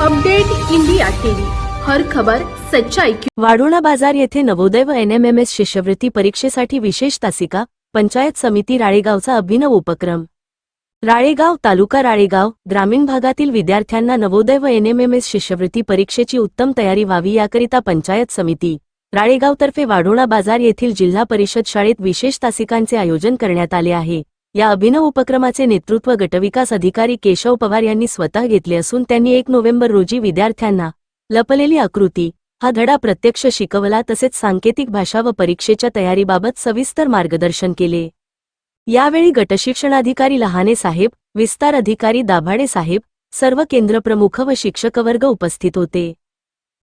Update India TV. हर खबर सच्चाई की बाजार येथे नवोदय व एनएमएमएस शिष्यवृत्ती परीक्षेसाठी विशेष तासिका पंचायत समिती राळेगावचा अभिनव उपक्रम. राळेगाव तालुका राळेगाव ग्रामीण भागातील विद्यार्थ्यांना नवोदय व एनएमएमएस शिष्यवृत्ती परीक्षेची उत्तम तयारी व्हावी याकरिता पंचायत समिती राळेगावतर्फे वाढोणा बाजार येथील जिल्हा परिषद शाळेत विशेष तासिकांचे आयोजन करण्यात आले आहे. या अभिनव उपक्रमाचे नेतृत्व गटविकास अधिकारी केशव पवार यांनी स्वतः घेतले असून त्यांनी एक नोव्हेंबर रोजी विद्यार्थ्यांना लपलेली आकृती हा धडा प्रत्यक्ष शिकवला तसेच सांकेतिक भाषा व परीक्षेच्या तयारीबाबत सविस्तर मार्गदर्शन केले. यावेळी गटशिक्षणाधिकारी लहाने साहेब विस्तार अधिकारी दाभाडे साहेब सर्व केंद्रप्रमुख व शिक्षकवर्ग उपस्थित होते.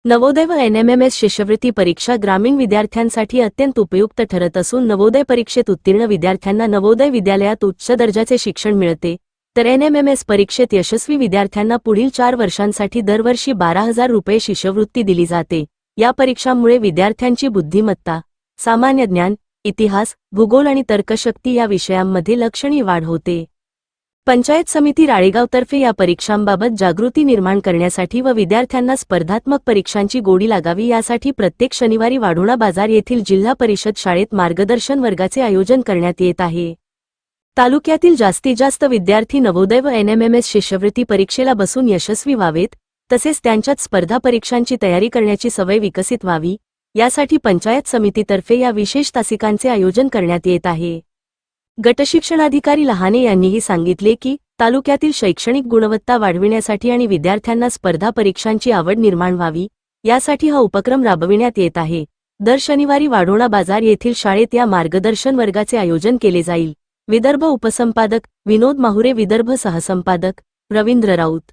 नवोदय व एनएमएमएस शिष्यवृत्ती परीक्षा ग्रामीण विद्यार्थ्यांसाठी अत्यंत उपयुक्त ठरत असून नवोदय परीक्षेत उत्तीर्ण विद्यार्थ्यांना नवोदय विद्यालयात उच्च दर्जाचे शिक्षण मिळते. तर एनएमएमएस परीक्षेत यशस्वी विद्यार्थ्यांना पुढील चार वर्षांसाठी दरवर्षी बारा हजार रुपये शिष्यवृत्ती दिली जाते. या परीक्षांमुळे विद्यार्थ्यांची बुद्धिमत्ता सामान्य ज्ञान इतिहास भूगोल आणि तर्कशक्ती या विषयांमध्ये लक्षणीय वाढ होते. पंचायत समिती राळेगावतर्फे या परीक्षांबाबत जागृती निर्माण करण्यासाठी व विद्यार्थ्यांना स्पर्धात्मक परीक्षांची गोडी लागावी यासाठी प्रत्येक शनिवारी वाढोणा बाजार येथील जिल्हा परिषद शाळेत मार्गदर्शन वर्गाचे आयोजन करण्यात येत आहे. तालुक्यातील जास्तीत जास्त विद्यार्थी नवोदय व एनएमएमएस शिष्यवृत्ती परीक्षेला बसून यशस्वी व्हावेत तसेच त्यांच्यात स्पर्धा परीक्षांची तयारी करण्याची सवय विकसित व्हावी यासाठी पंचायत समितीतर्फे या विशेष तासिकांचे आयोजन करण्यात येत आहे. गटशिक्षणाधिकारी लहाने यांनीही सांगितले की तालुक्यातील शैक्षणिक गुणवत्ता वाढविण्यासाठी आणि विद्यार्थ्यांना स्पर्धा परीक्षांची आवड निर्माण व्हावी यासाठी हा उपक्रम राबविण्यात येत आहे. दर शनिवारी वाढोणा बाजार येथील शाळेत या मार्गदर्शन वर्गाचे आयोजन केले जाईल. विदर्भ उपसंपादक विनोद माहुरे विदर्भ सहसंपादक रवींद्र राऊत